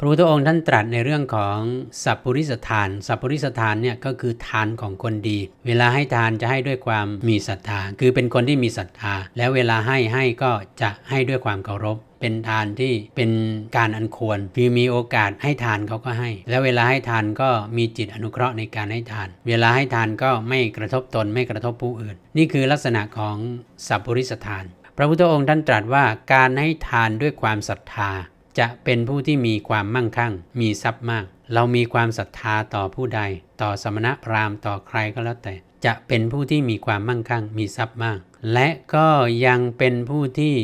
พระพุทธองค์ท่านตรัสในเรื่องของสัพพุริสทาน สัพพุริสทานเนี่ยก็คือทานของคนดี เวลาให้ทานจะให้ด้วยความมีศรัทธา คือเป็นคนที่มีศรัทธา แล้วเวลาให้ให้ก็จะให้ด้วยความเคารพ เป็นทานที่เป็นการอันควร คือมีโอกาสให้ทานเขาก็ให้ แล้วเวลาให้ทานก็มีจิตอนุเคราะห์ในการให้ทาน เวลาให้ทานก็ไม่กระทบตนไม่กระทบผู้อื่น นี่คือลักษณะของสัพพุริสทาน พระพุทธองค์ท่านตรัสว่าการให้ทานด้วยความศรัทธา จะเป็นผู้ที่มีความมั่งคั่ง มีทรัพย์มาก เรามีความศรัทธาต่อผู้ใด ต่อสมณพราหมณ์ต่อใครก็แล้วแต่ จะเป็นผู้ที่มีความมั่งคั่ง มีทรัพย์มาก และก็ยังเป็นผู้ที่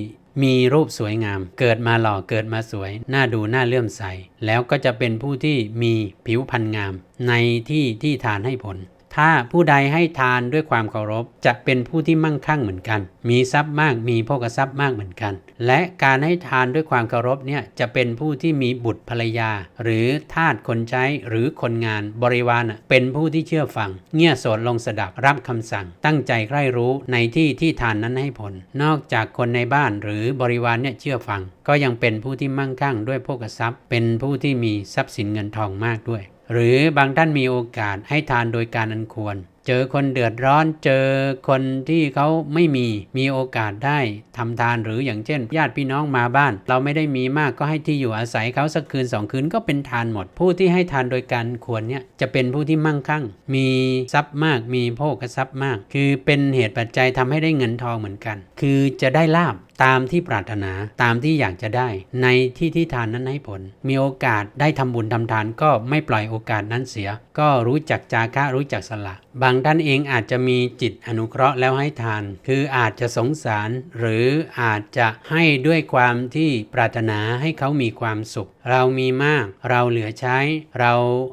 มีรูปสวยงาม เกิดมาหล่อเกิดมาสวยน่าดูน่าเลื่อมใส แล้วก็จะเป็นผู้ที่มีผิวพรรณงาม ในที่ที่ทานให้ผล ถ้าผู้ใดให้ทานด้วยความเคารพ จะเป็นผู้ที่มั่งคั่งเหมือนกัน มีทรัพย์มาก มีโภกทรัพย์มากเหมือนกัน และการให้ทานด้วยความเคารพเนี่ยจะเป็นผู้ที่มีบุตรภรรยา หรือทาสคนใช้หรือคนงานบริวารเป็นผู้ที่เชื่อฟัง เงี่ยโสดลงสดับรับคำสั่ง ตั้งใจใคร่รู้ในที่ที่ทานนั้นให้ผล นอกจากคนในบ้านหรือบริวารเนี่ยเชื่อฟัง ก็ยังเป็นผู้ที่มั่งคั่งด้วยโภกทรัพย์ เป็นผู้ที่มีทรัพย์สินเงินทองมากด้วยหรือบางท่านมีโอกาสให้ทานโดยการอันควร เจอคนเดือดร้อนเจอคนที่เขาไม่มีมีโอกาสได้ทำทานหรืออย่างเช่น ญาติพี่น้องมาบ้าน เราไม่ได้มีมากก็ให้ที่อยู่อาศัยเขาสักคืนสองคืนก็เป็นทานหมด ผู้ที่ให้ทานโดยการควรเนี่ยจะเป็นผู้ที่มั่งคั่ง มีทรัพย์มากมีโภคทรัพย์มาก คือเป็นเหตุปัจจัยทำให้ได้เงินทองเหมือนกัน คือจะได้ลาบตามที่ปรารถนาตามที่อยากจะได้ ในที่ที่ทานนั้นให้ผล มีโอกาสได้ทำบุญทำทานก็ไม่ปล่อยโอกาสนั้นเสีย ก็รู้จักจาคะรู้จักสละบางท่านเองอาจจะมีจิตอนุเคราะห์แล้วให้ทาน คืออาจจะสงสาร หรืออาจจะให้ด้วยความที่ปรารถนาให้เขามีความสุข เรามีมาก เราเหลือใช้ เรา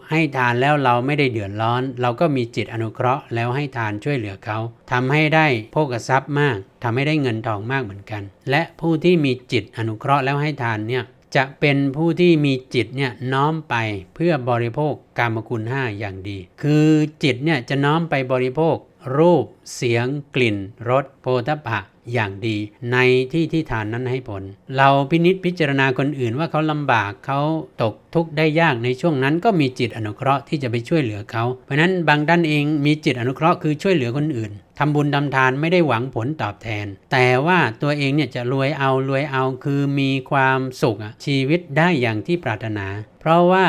ให้ทานแล้วเราไม่ได้เดือดร้อน เราก็มีจิตอนุเคราะห์แล้วให้ทานช่วยเหลือเขาทำให้ได้โภกทรัพย์มากทำให้ได้เงินทองมากเหมือนกัน และผู้ที่มีจิตอนุเคราะห์แล้วให้ทานเนี่ย จะเป็นผู้ที่มีจิตเนี่ยน้อมไปเพื่อบริโภคกามคุณห้าอย่างดี คือจิตเนี่ยจะน้อมไปบริโภค รูป เสียง กลิ่น รสโพธพะอย่างดี ในที่ที่ทานนั้นให้ผล เราพินิษพิจารณาคนอื่นว่าเขาลำบากเขาตกทุกข์ได้ยากในช่วงนั้นก็มีจิตอนุเคราะห์ที่จะไปช่วยเหลือเขา เพราะนั้นบางท่านเองมีจิตอนุเคราะห์คือช่วยเหลือคนอื่น ทำบุญทำทานไม่ได้หวังผลตอบแทน แต่ว่าตัวเองเนี่ยจะรวยเอารวยเอาคือมีความสุขชีวิตได้อย่างที่ปรารถนา เพราะว่า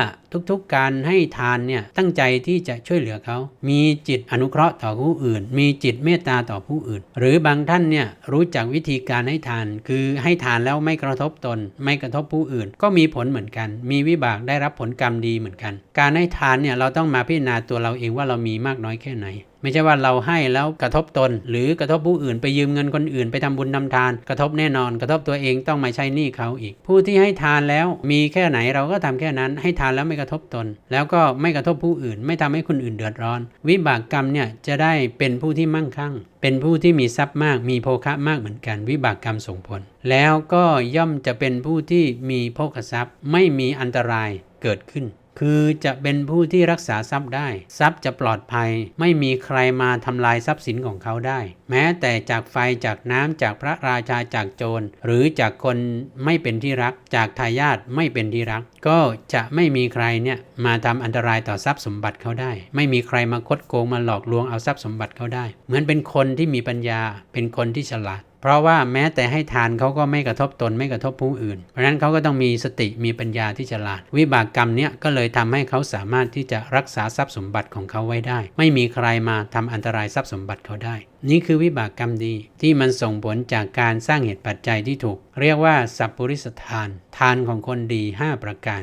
ทุกๆการให้ทานเนี่ยตั้งใจที่จะช่วยเหลือเขา มีจิตอนุเคราะห์ต่อผู้อื่น มีจิตเมตตาต่อผู้อื่น หรือบางท่านเนี่ยรู้จักวิธีการให้ทาน คือให้ทานแล้วไม่กระทบตน ไม่กระทบผู้อื่น ก็มีผลเหมือนกัน มีวิบากได้รับผลกรรมดีเหมือนกัน การให้ทานเนี่ยเราต้องมาพิจารณาตัวเราเองว่าเรามีมากน้อยแค่ไหนไม่ใช่ว่าเราให้แล้วกระทบตน หรือกระทบผู้อื่นไปยืมเงินคนอื่นไปทำบุญทาทาน กระทบแน่นอน กระทบตัวเองต้องมาใช้หนี้เขาอีก ผู้ที่ให้ทานแล้วมีแค่ไหนเราก็ทำแค่นั้นให้ทานแล้วไม่กระทบตน แล้วก็ไม่กระทบผู้อื่น ไม่ทำให้คนอื่นเดือดร้อน วิบากกรรมเนี่ยจะได้เป็นผู้ที่มั่งคั่ง เป็นผู้ที่มีทรัพย์มาก มีโภคะมากเหมือนกัน วิบากกรรมส่งผล แล้วก็ย่อมจะเป็นผู้ที่มีโภคทรัพย์ ไม่มีอันตรายเกิดขึ้น คือจะเป็นผู้ที่รักษาทรัพย์ได้ ทรัพย์จะปลอดภัย ไม่มีใครมาทำลายทรัพย์สินของเขาได้ แม้แต่จากไฟจากน้ำจากพระราชาจากโจร หรือจากคนไม่เป็นที่รัก จากทายาทไม่เป็นที่รัก ก็จะไม่มีใครเนี่ยมาทำอันตรายต่อทรัพย์สมบัติเขาได้ ไม่มีใครมาคดโกงมาหลอกลวงเอาทรัพย์สมบัติเขาได้ เหมือนเป็นคนที่มีปัญญา เป็นคนที่ฉลาด เพราะว่าแม้แต่ให้ทานเขาก็ไม่กระทบตนไม่กระทบผู้อื่น เพราะฉะนั้นเขาก็ต้องมีสติมีปัญญาที่ฉลาด วิบากกรรมเนี้ยก็เลยทำให้เขาสามารถที่จะรักษาทรัพย์สมบัติของเขาไว้ได้ ไม่มีใครมาทำอันตรายทรัพย์สมบัติเขาได้ นี่คือวิบากกรรมดีที่มันส่งผลจากการสร้างเหตุปัจจัยที่ถูก เรียกว่าสัพพุริสทาน ทานของคนดี 5 ประการ